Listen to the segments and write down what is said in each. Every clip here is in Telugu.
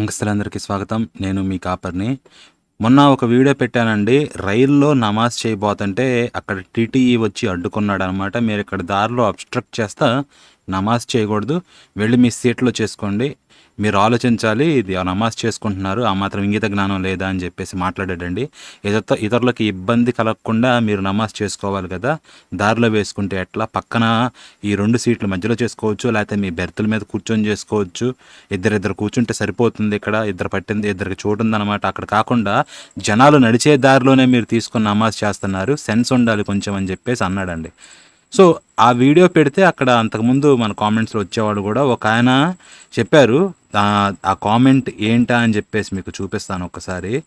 యంగస్తులందరికీ స్వాగతం. నేను మీ కాపర్ని. మొన్న ఒక వీడియో పెట్టానండి. రైల్లో నమాజ్ చేయబోతుంటే అక్కడ టీటీఈ వచ్చి అడ్డుకున్నాడు అనమాట మీరు ఇక్కడ దారిలో అబ్స్ట్రక్ట్ చేస్తా నమాజ్ చేయకూడదు. వెళ్ళి మీ సీట్లో చేసుకోండి. మీరు ఆలోచించాలి ఇది ఆ నమాజ్ చేసుకుంటున్నారు ఆ మాత్రం ఇంగిత జ్ఞానం లేదా అని చెప్పేసి మాట్లాడాడండి. ఇతర ఇతరులకి ఇబ్బంది కలగకుండా మీరు నమాజ్ చేసుకోవాలి కదా దారిలో వేసుకుంటే ఎట్లా? పక్కన ఈ రెండు సీట్ల మధ్యలో చేసుకోవచ్చు లేకపోతే మీ బెర్తుల మీద కూర్చొని చేసుకోవచ్చు. ఇద్దరిద్దరు కూర్చుంటే సరిపోతుంది ఇక్కడ ఇద్దరు పట్టింది ఇద్దరికి చోటు ఉందన్నమాట. అక్కడ కాకుండా జనాలు నడిచే దారిలోనే మీరు తీసుకుని నమాజ్ చేస్తున్నారు సెన్స్ ఉండాలి కొంచెం అని చెప్పేసి అన్నాడండి. సో ఆ వీడియో పెడితే అక్కడ అంతకుముందు మన కామెంట్స్లో వచ్చేవాడు కూడా ఒక ఆయన చెప్పారు ఆ- కామెంట్ ఏంటా అని చెప్పేసి మీకు చూపిస్తాను ఒకసారి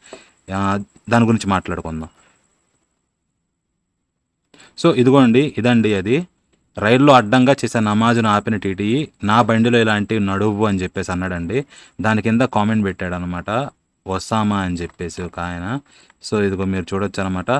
దాని గురించి మాట్లాడుకుందాం. సో ఇదిగోండి ఇదండి అది. రైల్లో అడ్డంగా చేసే నమాజును ఆపిన టీటీఈ నా బండిలో ఇలాంటివి నడువు అని చెప్పేసి అన్నాడండి. దాని కింద కామెంట్ పెట్టాడు అనమాట వసామా అని చెప్పేసి ఒక ఆయన. సో ఇదిగో మీరు చూడొచ్చు అనమాట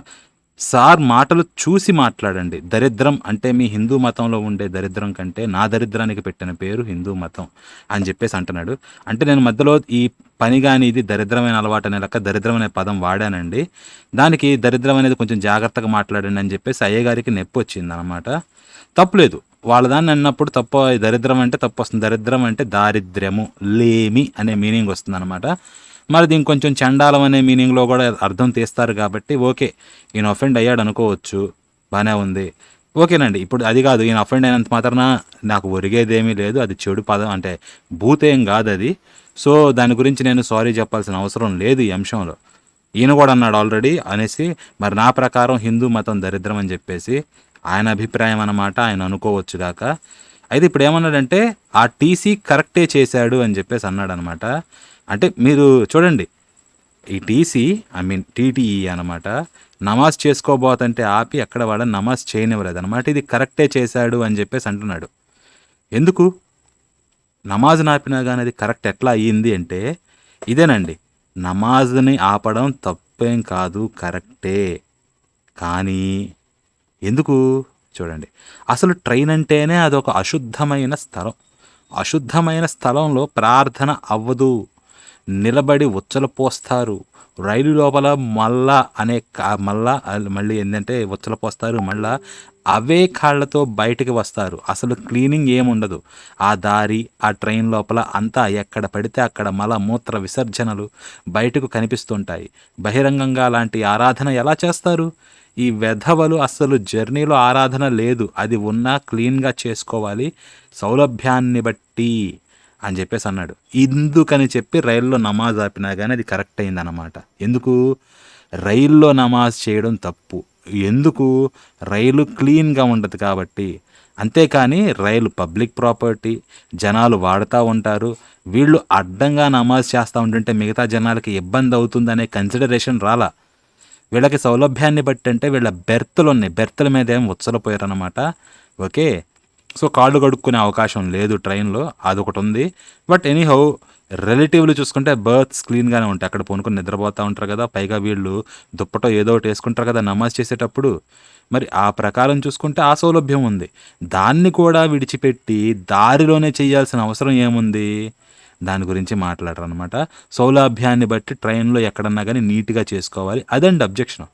సార్ మాటలు చూసి మాట్లాడండి. దరిద్రం అంటే మీ హిందూ మతంలో ఉండే దరిద్రం కంటే నా దరిద్రానికి పెట్టిన పేరు హిందూ మతం అని చెప్పేసి అంటున్నాడు. అంటే నేను మధ్యలో ఈ పని కానీ ఇది దరిద్రమైన అలవాటు అనే లెక్క దరిద్రం అనే పదం వాడానండి. దానికి దరిద్రం అనేది కొంచెం జాగ్రత్తగా మాట్లాడండి అని చెప్పేసి అయ్యగారికి నొప్పి వచ్చింది అనమాట తప్పులేదు వాళ్ళ దాన్ని అన్నప్పుడు తప్ప దరిద్రం అంటే తప్పు వస్తుంది. దరిద్రం అంటే దారిద్ర్యము లేమి అనే మీనింగ్ వస్తుంది అనమాట మరి దీనికి కొంచెం చండాలం అనే మీనింగ్లో కూడా అర్థం తీస్తారు కాబట్టి ఓకే ఈయన అఫెండ్ అయ్యాడు అనుకోవచ్చు బాగానే ఉంది. ఓకేనండి ఇప్పుడు అది కాదు ఈయన అఫెండ్ అయినంత మాత్రాన నాకు ఒరిగేదేమీ లేదు అది చెడు పదం అంటే భూతేం కాదు అది. సో దాని గురించి నేను సారీ చెప్పాల్సిన అవసరం లేదు ఈ అంశంలో. ఈయన కూడా అన్నాడు ఆల్రెడీ అనేసి మరి నా ప్రకారం హిందూ మతం దరిద్రం అని చెప్పేసి ఆయన అభిప్రాయం అన్నమాట ఆయన అనుకోవచ్చు కాక అయితే ఇప్పుడు ఏమన్నాడంటే ఆ టీసీ కరెక్టే చేశాడు అని చెప్పేసి అన్నాడు అనమాట అంటే మీరు చూడండి ఈ టీసీ ఐ మీన్ టీటీఈ అనమాట నమాజ్ చేసుకోబోతంటే ఆపి అక్కడ వాళ్ళని నమాజ్ చేయనివ్వలేదు అనమాట ఇది కరెక్టే చేశాడు అని చెప్పేసి అంటున్నాడు. ఎందుకు? నమాజ్ నాపినా కానీ అది కరెక్ట్ ఎట్లా అయ్యింది అంటే ఇదేనండి నమాజ్ని ఆపడం తప్పేం కాదు కరెక్టే. కానీ ఎందుకు? చూడండి అసలు ట్రైన్ అంటేనే అదొక అశుద్ధమైన స్థలం. అశుద్ధమైన స్థలంలో ప్రార్థన అవ్వదు. నిలబడి ఉచ్చలు పోస్తారు. రైలు లోపల మళ్ళా అనే కా- మళ్ళా మళ్ళీ ఏంటంటే ఉచ్చలు పోస్తారు మళ్ళా అవే కాళ్ళతో బయటికి వస్తారు. అసలు క్లీనింగ్ ఏముండదు ఆ దారి ఆ ట్రైన్ లోపల అంతా ఎక్కడ పడితే అక్కడ మల మూత్ర విసర్జనలు బయటకు కనిపిస్తుంటాయి. బహిరంగంగా లాంటి ఆరాధన ఎలా చేస్తారు? ఈ వెధవలు అస్సలు జర్నీలో ఆరాధన లేదు. అది ఉన్నా క్లీన్గా చేసుకోవాలి. సౌలభ్యాన్ని బట్టి అని చెప్పేసి అన్నాడు. ఎందుకని చెప్పి రైల్లో నమాజ్ ఆపినా కానీ అది కరెక్ట్ అయిందన్నమాట. ఎందుకు? రైల్లో నమాజ్ చేయడం తప్పు. ఎందుకు? రైలు క్లీన్గా ఉండదు కాబట్టి. అంతేకాని రైలు పబ్లిక్ ప్రాపర్టీ జనాలు వాడుతూ ఉంటారు. వీళ్ళు అడ్డంగా నమాజ్ చేస్తూ ఉంటుంటే మిగతా జనాలకి ఇబ్బంది అవుతుందనే కన్సిడరేషన్ రాలా. వీళ్ళకి సౌలభ్యాన్ని బట్టి అంటే వీళ్ళ బెర్తులు ఉన్నాయి బెర్తుల మీద ఏం ఉచ్చలపోయారనమాట ఓకే? సో కాళ్ళు కడుక్కునే అవకాశం లేదు ట్రైన్లో అదొకటి ఉంది బట్ ఎనీహౌ రిలేటివ్లు చూసుకుంటే బర్త్స్ క్లీన్గానే ఉంటాయి. అక్కడ పొనుకొని నిద్రపోతూ ఉంటారు కదా పైగా వీళ్ళు దుప్పటో ఏదో ఒకటి వేసుకుంటారు కదా నమాజ్ చేసేటప్పుడు. మరి ఆ ప్రకారం చూసుకుంటే ఆ సౌలభ్యం ఉంది. దాన్ని కూడా విడిచిపెట్టి దారిలోనే చేయాల్సిన అవసరం ఏముంది? దాని గురించి మాట్లాడరు అనమాట సౌలభ్యాన్ని బట్టి ట్రైన్లో ఎక్కడన్నా కానీ నీట్గా చేసుకోవాలి. అదండి అబ్జెక్షన్.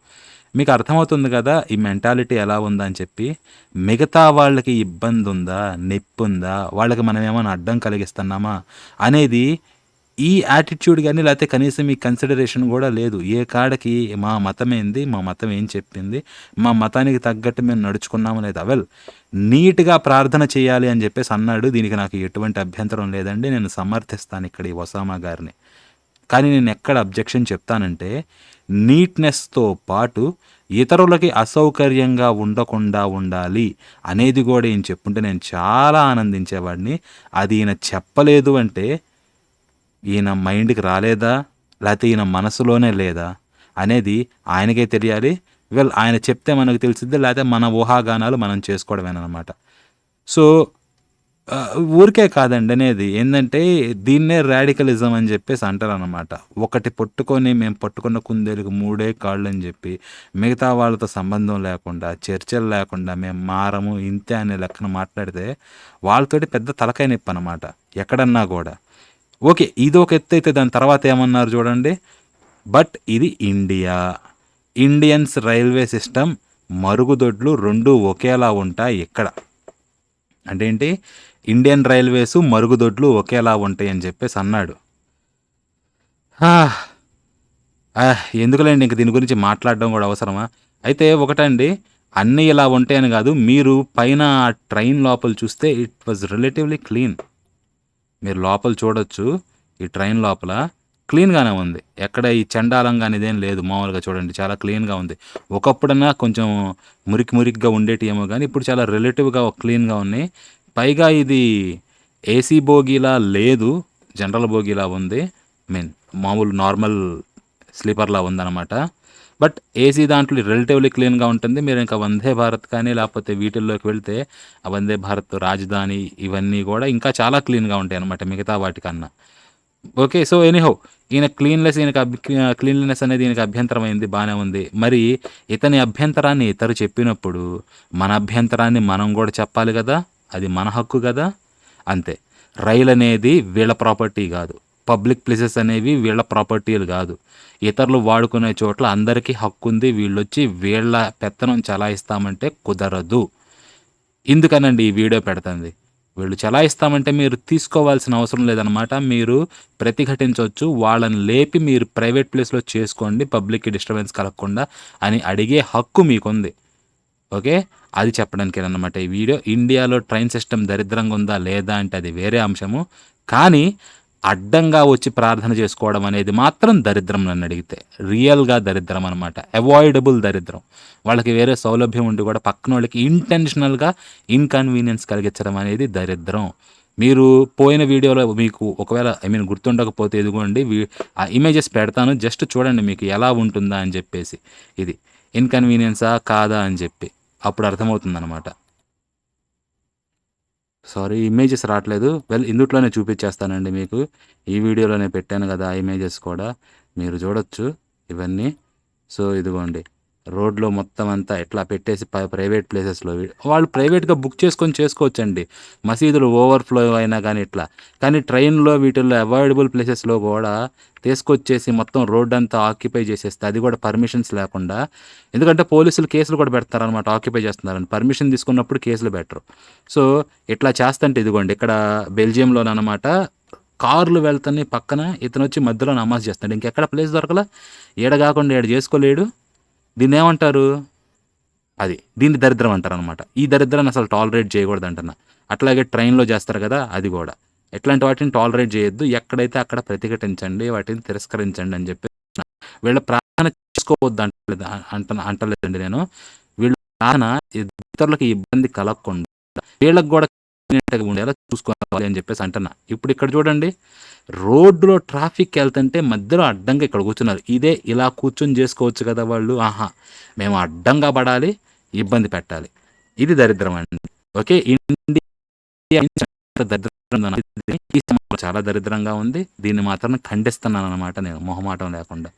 మీకు అర్థమవుతుంది కదా ఈ మెంటాలిటీ ఎలా ఉందా అని చెప్పి. మిగతా వాళ్ళకి ఇబ్బంది ఉందా నొప్పి ఉందా వాళ్ళకి మనం ఏమైనా అడ్డం కలిగిస్తున్నామా అనేది ఈ యాటిట్యూడ్ కానీ లేకపోతే కనీసం ఈ కన్సిడరేషన్ కూడా లేదు. ఏ కాడకి మా మతం ఏంది మా మతం ఏం చెప్పింది మా మతానికి తగ్గట్టు మేము నడుచుకున్నాము లేదా. వెల్ నీట్గా ప్రార్థన చేయాలి అని చెప్పేసి అన్నాడు. దీనికి నాకు ఎటువంటి అభ్యంతరం లేదండి. నేను సమర్థిస్తాను ఇక్కడ ఈ ఒసామా గారిని. కానీ నేను ఎక్కడ అబ్జెక్షన్ చెప్తానంటే నీట్నెస్తో పాటు ఇతరులకి అసౌకర్యంగా ఉండకుండా ఉండాలి అనేది కూడా ఈయన చెప్పుంటే నేను చాలా ఆనందించేవాడిని. అది ఈయన చెప్పలేదు అంటే ఈయన మైండ్కి రాలేదా? లేకపోతే ఈయన మనసులోనే లేదా? అనేది ఆయనకే తెలియాలి. వెల్ ఆయన చెప్తే మనకు తెలిసిద్ది లేకపోతే మన ఊహాగానాలు మనం చేసుకోవడమేనమాట సో ఊరికే కాదండి అనేది. ఏంటంటే దీన్నే రాడికలిజం అని చెప్పేసి అంటారు అనమాట ఒకటి పట్టుకొని మేము పట్టుకున్న కుందేలకు మూడే కాళ్ళు అని చెప్పి మిగతా వాళ్ళతో సంబంధం లేకుండా చర్చలు లేకుండా మేము మారము ఇంతే అనే లెక్కన మాట్లాడితే వాళ్ళతోటి పెద్ద తలకాయ నొప్పి అనమాట ఎక్కడన్నా కూడా. ఓకే ఇది ఒక ఎత్తు అయితే దాని తర్వాత ఏమన్నారు చూడండి. బట్ ఇది ఇండియా. ఇండియన్స్ రైల్వే సిస్టమ్ మరుగుదొడ్లు రెండు ఒకేలా ఉంటాయి ఇక్కడ. అంటే ఏంటి? ఇండియన్ రైల్వేసు మరుగుదొడ్లు ఒకేలా ఉంటాయని చెప్పేసి అన్నాడు. ఎందుకులేండి ఇంక దీని గురించి మాట్లాడడం కూడా అవసరమా? అయితే ఒకటండి అన్నీ ఇలా ఉంటాయని కాదు మీరు పైన ఆ ట్రైన్ లోపల చూస్తే ఇట్ వాజ్ రిలేటివ్లీ క్లీన్ మీరు లోపల చూడొచ్చు ఈ ట్రైన్ లోపల క్లీన్గానే ఉంది. ఎక్కడ ఈ చండాలంగా ఇదేం లేదు మామూలుగా చూడండి చాలా క్లీన్గా ఉంది. ఒకప్పుడన్నా కొంచెం మురికి మురికిగా ఉండేటి ఏమో కానీ ఇప్పుడు చాలా రిలేటివ్గా క్లీన్గా ఉన్నాయి. పైగా ఇది ఏసీ బోగీలా లేదు జనరల్ బోగీలా ఉంది. మీన్ మామూలు నార్మల్ స్లీపర్లా ఉందన్నమాట. బట్ ఏసీ దాంట్లో రిలేటివ్లీ క్లీన్గా ఉంటుంది. మీరు ఇంకా వందే భారత్ కానీ లేకపోతే వీటిల్లోకి వెళ్తే ఆ వందే భారత్ రాజధాని ఇవన్నీ కూడా ఇంకా చాలా క్లీన్గా ఉంటాయి అనమాట మిగతా వాటికన్నా. ఓకే సో ఎనీహో ఈయన క్లీన్లెస్ ఈయనకి అభి క్లీన్లీనెస్ అనేది ఈయనకి అభ్యంతరం అయింది బాగానే ఉంది. మరి ఇతని అభ్యంతరాన్ని ఇతరు చెప్పినప్పుడు మన అభ్యంతరాన్ని మనం కూడా చెప్పాలి కదా? అది మన హక్కు కదా? అంతే. రైలు అనేది వీళ్ళ ప్రాపర్టీ కాదు. పబ్లిక్ ప్లేసెస్ అనేవి వీళ్ళ ప్రాపర్టీలు కాదు. ఇతరులు వాడుకునే చోట్ల అందరికీ హక్కు ఉంది వీళ్ళొచ్చి వీళ్ళ పెత్తనం చలాయిస్తామంటే కుదరదు. ఎందుకనండి ఈ వీడియో పెడుతుంది? వీళ్ళు చలాయిస్తామంటే మీరు తీసుకోవాల్సిన అవసరం లేదనమాట మీరు ప్రతిఘటించవచ్చు వాళ్ళని లేపి మీరు ప్రైవేట్ ప్లేస్లో చేసుకోండి. పబ్లిక్కి డిస్టర్బెన్స్ కలగకుండా అని అడిగే హక్కు మీకుంది. ఓకే? అది చెప్పడానికి అన్నమాట ఈ వీడియో. ఇండియాలో ట్రైన్ సిస్టమ్ దరిద్రంగా ఉందా లేదా అంటే అది వేరే అంశము. కానీ అడ్డంగా వచ్చి ప్రార్థన చేసుకోవడం అనేది మాత్రం దరిద్రం నన్ను అడిగితే. రియల్గా దరిద్రం అనమాట అవాయిడబుల్ దరిద్రం. వాళ్ళకి వేరే సౌలభ్యం ఉండి కూడా పక్కన వాళ్ళకి ఇంటెన్షనల్గా ఇన్కన్వీనియన్స్ కలిగించడం అనేది దరిద్రం. మీరు పోయిన వీడియోలో మీకు ఒకవేళ ఐ మీన్ గుర్తుండకపోతే ఇదిగోండి ఆ ఇమేజెస్ పెడతాను. జస్ట్ చూడండి మీకు ఎలా ఉంటుందా అని చెప్పేసి. ఇది. ఇన్కన్వీనియన్సా కాదా అని చెప్పి. అప్పుడు అర్థమవుతుందన్నమాట. సారీ ఇమేజెస్ రావట్లేదు. వెల్ ఇందుట్లోనే చూపించేస్తానండి మీకు. ఈ వీడియోలోనే పెట్టాను కదా ఆ ఇమేజెస్ కూడా. మీరు చూడొచ్చు ఇవన్నీ. సో ఇదిగోండి. రోడ్లో మొత్తం అంతా ఎట్లా పెట్టేసి ప్రైవేట్ ప్లేసెస్లో వాళ్ళు ప్రైవేట్గా బుక్ చేసుకొని చేసుకోవచ్చండి. మసీదులు ఓవర్ఫ్లో అయినా కానీ ఇట్లా. కానీ ట్రైన్లో వీటిల్లో అవైలబుల్ ప్లేసెస్లో కూడా తీసుకొచ్చేసి మొత్తం రోడ్ అంతా ఆక్యుపై చేసేస్తే అది కూడా పర్మిషన్స్ లేకుండా. ఎందుకంటే పోలీసులు కేసులు కూడా పెడతారనమాట ఆక్యుపై చేస్తున్నారని. పర్మిషన్ తీసుకున్నప్పుడు కేసులు పెట్టరు. సో ఇట్లా చేస్తంటే ఇదిగోండి ఇక్కడ బెల్జియంలోనమాట కార్లు వెళ్తాయి పక్కన ఇతను వచ్చి మధ్యలో నమాజ్ చేస్తాడు ఇంకెక్కడ ప్లేస్ దొరకలా? ఏడ కాకుండా ఏడ చేసుకోలేడు. దీన్ని ఏమంటారు అది దీన్ని దరిద్రం అంటారు అనమాట ఈ దరిద్రాన్ని అసలు టాలరేట్ చేయకూడదు అంటున్నా అట్లాగే ట్రైన్లో చేస్తారు కదా అది కూడా. ఎట్లాంటి వాటిని టాలరేట్ చేయొద్దు ఎక్కడైతే అక్కడ ప్రతిఘటించండి వాటిని తిరస్కరించండి అని చెప్పి వీళ్ళ ప్రార్థన చేసుకోవద్దు అంటలేదు అంట అంటలేదండి నేను. వీళ్ళ ప్రార్థన ఇతరులకు ఇబ్బంది కలగకుండా వీళ్ళకి కూడా ఉండేలా చూసుకోవాలి అని చెప్పేసి అంటున్నా. ఇప్పుడు ఇక్కడ చూడండి రోడ్డులో ట్రాఫిక్ వెళ్తుంటే మధ్యలో అడ్డంగా ఇక్కడ కూర్చున్నారు. ఇదే ఇలా కూర్చొని చేసుకోవచ్చు కదా వాళ్ళు? ఆహా మేము అడ్డంగా పడాలి ఇబ్బంది పెట్టాలి. ఇది దరిద్రం అండి. ఓకే ఇండియా దరిద్రం ఈ చాలా దరిద్రంగా ఉంది. దీన్ని మాత్రం ఖండిస్తున్నాను అనమాట నేను మొహమాటం లేకుండా.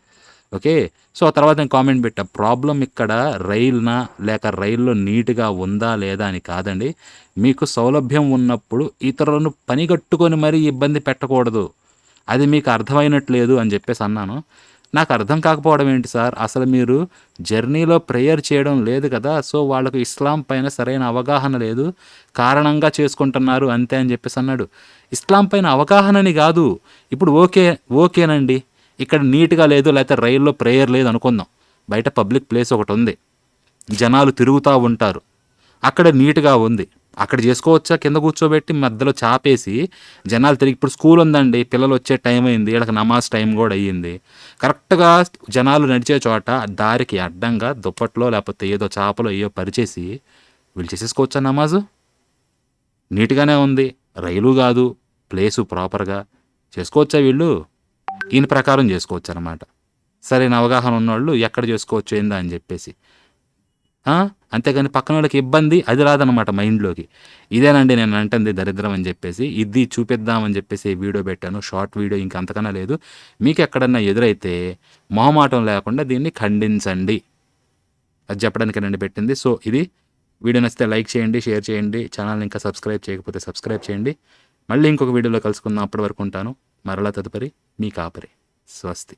ఓకే? సో ఆ తర్వాత నేను కామెంట్ పెట్టా ప్రాబ్లం ఇక్కడ రైల్నా? లేక రైల్లో నీట్గా ఉందా లేదా అని కాదండి. మీకు సౌలభ్యం ఉన్నప్పుడు ఇతరులను పనిగట్టుకొని మరీ ఇబ్బంది పెట్టకూడదు. అది మీకు అర్థమైనట్లేదు అని చెప్పేసి అన్నాను. నాకు అర్థం కాకపోవడం ఏంటి సార్? అసలు మీరు జర్నీలో ప్రేయర్ చేయడం లేదు కదా? సో వాళ్ళకు ఇస్లాం పైన సరైన అవగాహన లేదు. కారణంగా చేసుకుంటున్నారు అంతే అని చెప్పేసి అన్నాడు. ఇస్లాం పైన అవగాహనని కాదు. ఇప్పుడు ఓకే ఓకేనండి. ఇక్కడ నీట్గా లేదు లేకపోతే రైల్లో ప్రేయర్ లేదు అనుకుందాం. బయట పబ్లిక్ ప్లేస్ ఒకటి ఉంది. జనాలు తిరుగుతూ ఉంటారు. అక్కడ నీట్గా ఉంది. అక్కడ చేసుకోవచ్చా? కింద కూర్చోబెట్టి మధ్యలో చాపేసి జనాలు తిరిగి ఇప్పుడు స్కూల్ ఉందండి పిల్లలు వచ్చే టైం అయింది వీళ్ళకి నమాజ్ టైం కూడా అయ్యింది. కరెక్ట్గా జనాలు నడిచే చోట దారికి అడ్డంగా దుప్పట్లో లేకపోతే ఏదో చేపలో ఏదో పరిచేసి వీళ్ళు చేసేసుకోవచ్చా నమాజు? నీట్గానే ఉంది. రైలు కాదు ప్లేసు ప్రాపర్గా చేసుకోవచ్చా వీళ్ళు? ఈయన ప్రకారం చేసుకోవచ్చు అనమాట సరైన అవగాహన ఉన్నవాళ్ళు ఎక్కడ చేసుకోవచ్చు ఏందా అని చెప్పేసి. అంతేగాని పక్కన వాళ్ళకి ఇబ్బంది అది రాదనమాట మైండ్లోకి. ఇదేనండి నేను అంటుంది దరిద్రం అని చెప్పేసి. ఇది చూపిద్దామని చెప్పేసి వీడియో పెట్టాను. షార్ట్ వీడియో ఇంక అంతకన్నా లేదు. మీకు ఎక్కడన్నా ఎదురైతే మొహమాటం లేకుండా దీన్ని ఖండించండి. అది చెప్పడానికేనండి పెట్టింది. సో ఇది వీడియో నచ్చితే లైక్ చేయండి షేర్ చేయండి. ఛానల్ని ఇంకా సబ్స్క్రైబ్ చేయకపోతే సబ్స్క్రైబ్ చేయండి. మళ్ళీ ఇంకొక వీడియోలో కలుసుకుందాం. అప్పటి వరకు ఉంటాను. మరలా తదుపరి మీ కాపరి. స్వస్తి.